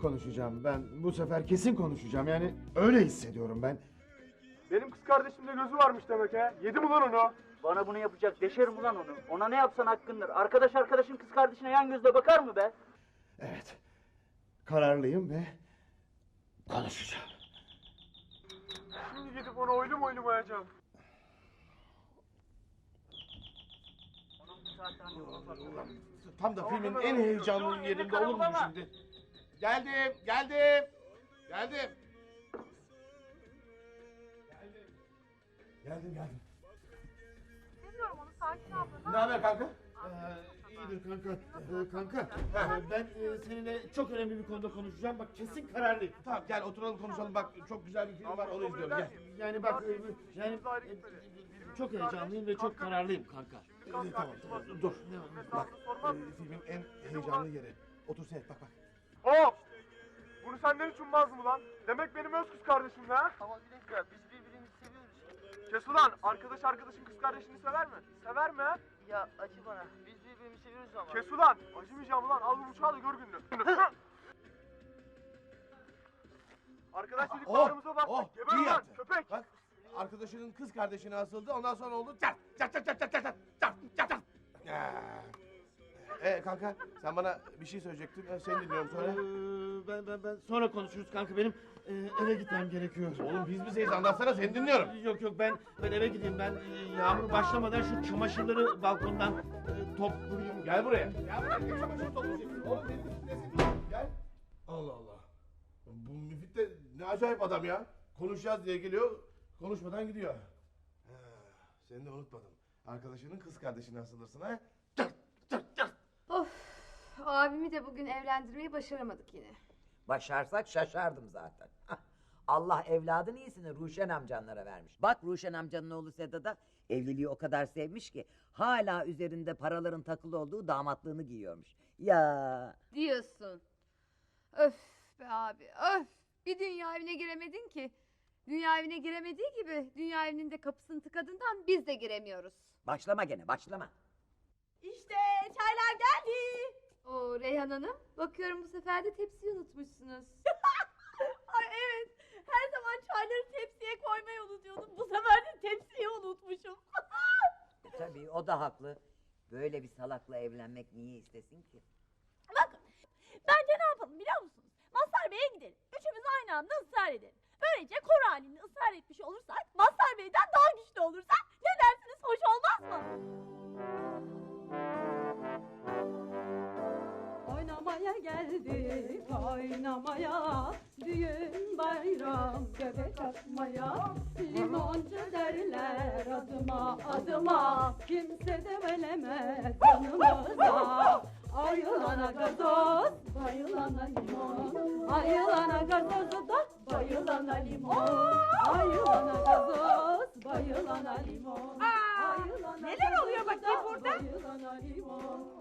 konuşacağım. Ben bu sefer kesin konuşacağım. Yani öyle hissediyorum ben. Benim kız kardeşimde gözü varmış demek he. Yedi mi lan onu? Bana bunu yapacak deşerim ulan onu. Ona ne yapsan hakkındır. Arkadaş arkadaşın kız kardeşine yan gözle bakar mı be? Evet. Kararlıyım ve konuşacağım. Şimdi gidip onu oylum oylum ayacağım. Tam da filmin en heyecanlı yerinde olur mu şimdi? Geldim, geldim. Geldim. Geldim, geldim. Seviyorum onu sakin abla. Ne haber kanka? Ee, iyidir kanka. Ee, kanka, ee, ben e, seninle çok önemli bir konuda konuşacağım. Bak kesin kararlıyım. Tamam gel oturalım konuşalım. Bak çok güzel bir film var onu izliyorum. Gel. Yani bak e, yani e, çok heyecanlıyım ve çok kararlıyım kanka. Ee, tamam tamam dur. Bak e, filmin en heyecanlı yeri. Otur seyret bak bak. Hop! Bunu senden hiç ummaz mı lan? Demek benim öz kız kardeşim de ha? Ama bir dakika biz birbirimizi seviyoruz. Kes ulan! Arkadaş arkadaşın kız kardeşini sever mi? Sever mi ha? Ya acı bana. Biz birbirimizi seviyoruz ama. Kes ulan! Acımayacağım ulan. Al bu bıçağı da gör gününü. Arkadaş dedik Oh, bağrımıza bastık. oh, Geber iyi ulan yaptın. köpek! Bak arkadaşının kız kardeşine asıldı ondan sonra oldu çat çat çat çat çat çat çat çat çat çat. Ee, kanka sen bana bir şey söyleyecektin. Ee, Seni dinliyorum sonra. ben, ben, ben sonra konuşuruz kanka benim e, eve gitmem gerekiyor. Oğlum biz bizeyiz anlatsana seni dinliyorum. Yok yok ben ben eve gideyim ben e, yağmur başlamadan şu çamaşırları balkondan e, toplayayım. Gel buraya. Gel buraya. Ne çamaşır toplayacaksın? Oğlum benim nesin? Gel. Allah Allah. Bu Müfit de ne acayip adam ya. Konuşacağız diye geliyor, konuşmadan gidiyor. Ha, seni de unutmadım. Arkadaşının kız kardeşine asılırsın ha. Of. Abimi de bugün evlendirmeyi başaramadık yine. Başarsak şaşardım zaten. Allah evladın iyisini Ruşen amcanlara vermiş. Bak Ruşen amcanın oğlu Sedat'a evliliği o kadar sevmiş ki hala üzerinde paraların takılı olduğu damatlığını giyiyormuş. Ya Diyorsun. Öf be abi öf. Bir dünya evine giremedin ki. Dünya evine giremediği gibi dünya evinin de kapısını tıkadığından biz de giremiyoruz. başlama gene başlama. İşte çaylar geldi. Oo Reyhan Hanım bakıyorum bu sefer de tepsiyi unutmuşsunuz. Ay evet. Her zaman çayları tepsiye koymayı unutuyordum. Bu sefer de tepsiyi unutmuşum. E, tabii o da haklı. Böyle bir salakla evlenmek niye istesin ki? Bakın. Bence ne yapalım biliyor musunuz? Mazhar Bey'e gidelim. Üçümüz aynı anda ısrar edelim. Böylece kor geldik oynamaya Düğün bayram göbek atmaya. Limoncu derler adıma adıma. Kimse de velemez yanımıza Ayılana gazoz bayılana limon. Ayılana gazozu da bayılana limon. Ayılana gazoz bayılana limon. Ayılana neler oluyor bakayım da burada? Bayılana limon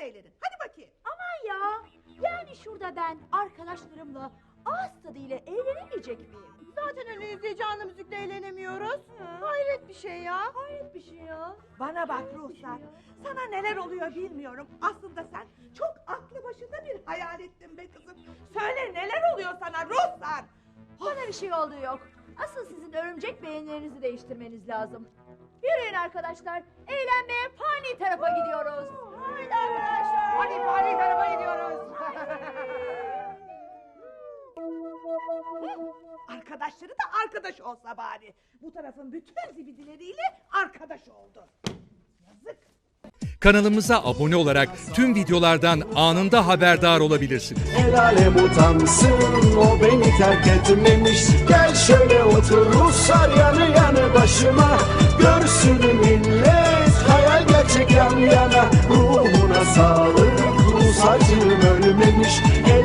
yerde eğlenin. Hadi bakayım. Aman ya yani şurada ben arkadaşlarımla ağız tadıyla eğlenemeyecek miyim? Zaten önünüzde canlı müzikle eğlenemiyoruz. Hayret bir şey ya. Hayret bir şey ya. Bana bak Ruhsar. Sana neler oluyor bilmiyorum. Aslında sen çok aklı başında bir hayal ettin be kızım. Söyle neler oluyor sana Ruhsar? Bana bir şey olduğu yok. Asıl sizin örümcek beyinlerinizi değiştirmeniz lazım. Yürüyün arkadaşlar. Eğlenmeye fani tarafa gidiyoruz. Haydi arkadaşlar. Hadi fani tarafa gidiyoruz. Arkadaşları da arkadaş olsa bari. Bu tarafın bütün zibidileriyle arkadaş oldu. Yazık. Kanalımıza abone olarak tüm videolardan anında haberdar olabilirsiniz. El alem utansın o beni terk etmemiş Gel şöyle otur Ruslar yanı yanı başıma Görsün millet hayal gerçek yan yana Ruhuna sağlık Ruh saçım ölmemiş. Helal